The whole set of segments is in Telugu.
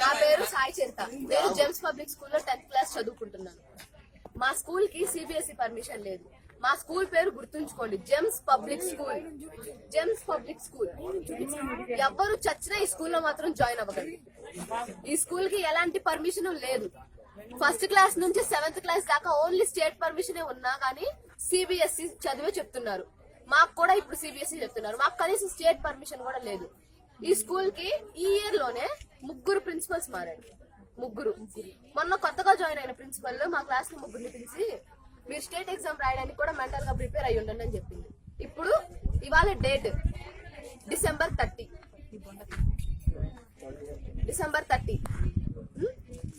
నా పేరు సాయి చరిత నేను జెమ్స్ పబ్లిక్ స్కూల్లో టెన్త్ క్లాస్ చదువుకుంటున్నాను మా స్కూల్కి సిబిఎస్ఈ పర్మిషన్ లేదు మా స్కూల్ పేరు గుర్తుంచుకోండి Gems public school Gems public school ఎవ్వరు చచ్చినా ఈ స్కూల్లో మాత్రం జాయిన్ అవ్వకండి ఈ స్కూల్కి ఎలాంటి పర్మిషన్ లేదు ఫస్ట్ క్లాస్ నుంచి సెవెంత్ క్లాస్ దాకా ఓన్లీ స్టేట్ పర్మిషన్ ఉన్నా కానీ సిబిఎస్ఈ చదివే చెప్తున్నారు. మాకు కూడా ఇప్పుడు సిబిఎస్ఈ చెప్తున్నారు. మాకు కనీసం స్టేట్ పర్మిషన్ కూడా లేదు. ఈ స్కూల్కి ఈ ఇయర్లోనే ముగ్గురు ప్రిన్సిపల్స్ మారారు. ముగ్గురు. మొన్న కొత్తగా జాయిన్ అయిన ప్రిన్సిపల్ మా క్లాస్లో ముగ్గురిని పిలిచి మీరు స్టేట్ ఎగ్జామ్ రాయడానికి కూడా మెంటల్గా ప్రిపేర్ అయ్యి ఉండండి అని చెప్పింది. ఇప్పుడు ఇవాళ date. December thirty. December thirty.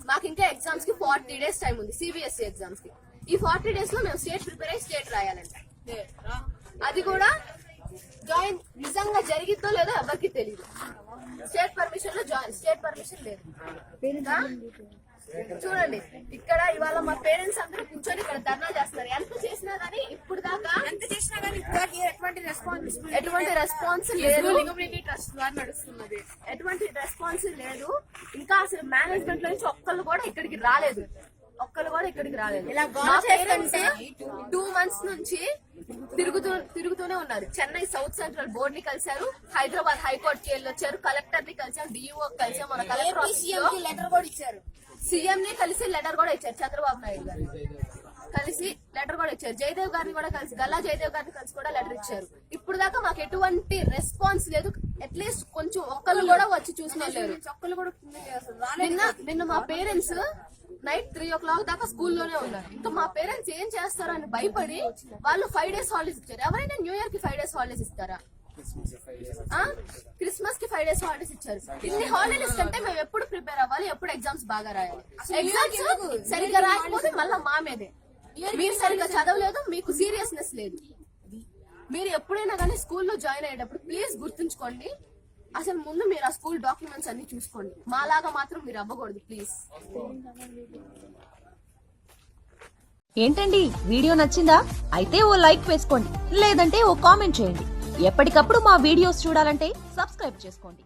మాకు ఇంకా ఎగ్జామ్స్కి ఫార్టీ డేస్ టైం ఉంది సిబిఎస్ఈ ఎగ్జామ్స్కి. ఈ ఫార్టీ డేస్లో మేము స్టేట్ ప్రిపేర్ అయ్యి స్టేట్ రాయాలంట. అది కూడా జాయిన్ నిజంగా జరిగిద్దో లేదో ఎవరికి తెలియదు స్టేట్ పర్మిషన్లో జాయిన్ స్టేట్ పర్మిషన్ లేదు. చూడండి ఇక్కడ ఇవాళ మా పేరెంట్స్ అందరూ కూర్చొని ఇక్కడ ధర్నా చేస్తున్నారు. ఎంత చేసినా గానీ ఇప్పుడు దాకా ఎంత చేసినా కానీ ఇప్పటివరకు ఎటువంటి రెస్పాన్స్ ఎటువంటి రెస్పాన్స్ లేదు. ట్రస్ట్ ద్వారా నడుస్తున్నది. ఎటువంటి రెస్పాన్స్ లేదు. అసలు మేనేజ్మెంట్లో నుంచి ఒక్కళ్ళు కూడా ఇక్కడికి రాలేదు. ఒక్కళ్ళు కూడా ఇక్కడికి రాలేదు. టూ మంత్స్ నుంచి తిరుగుతూ తిరుగుతూనే ఉన్నారు. చెన్నై సౌత్ సెంట్రల్ బోర్డ్ని కలిశారు హైదరాబాద్ హైకోర్టు కి వచ్చారు కలెక్టర్ని కలిసాం డిఓ కలిసాం మన కలెక్టర్ సీఎం లెటర్ కూడా ఇచ్చారు. సీఎం ని కలిసి లెటర్ కూడా ఇచ్చారు చంద్రబాబు నాయుడు గారు. లెటర్ కూడా ఇచ్చారు. జయదేవ్ గారిని కూడా కలిసి గల్లా జయదేవ్ గారిని కలిసి కూడా లెటర్ ఇచ్చారు. ఇప్పుడు దాకా మాకు ఎటువంటి రెస్పాన్స్ లేదు. అట్లీస్ట్ కొంచెం ఒక్కళ్ళు కూడా వచ్చి చూసిన లేరు చొక్కలు కూడా నిన్న నిన్న మా parents night three o'clock దాకా స్కూల్లోనే ఉన్నారు. ఇంకా మా పేరెంట్స్ ఏం చేస్తారో అని భయపడి వాళ్ళు ఫైవ్ డేస్ హాలిడేస్ ఇచ్చారు. ఎవరైనా న్యూ ఇయర్కి ఫైవ్ డేస్ హాలిడేస్ ఇస్తారా? క్రిస్మస్కి ఫైవ్ డేస్ హాలిడేస్ ఇచ్చారు. ఇన్ని హాలిడేస్ కంటే మేము ఎప్పుడు ప్రిపేర్ అవ్వాలి? ఎప్పుడు ఎగ్జామ్స్ బాగా రాయాలి? ఎగ్జామ్స్ సరిగ్గా రాయకపోతే మళ్ళీ మా మీదే. మీరు సరిగ్గా చదవలేదు మీకు సీరియస్నెస్ లేదు. మీరు ఎప్పుడైనా కానీ స్కూల్లో జాయిన్ అయ్యేటప్పుడు ప్లీజ్ గుర్తుంచుకోండి. అసలు ముందు మీరు ఆ స్కూల్ డాక్యుమెంట్స్ అన్ని చూసుకోండి. మాలాగా మాత్రం మీరు అవ్వకూడదు ప్లీజ్. ఏంటండి? వీడియో నచ్చిందా? అయితే ఓ లైక్ వేసుకోండి. లేదంటే ఓ కామెంట్ చేయండి. ఎప్పటికప్పుడు మా వీడియోస్ చూడాలంటే సబ్స్క్రైబ్ చేసుకోండి.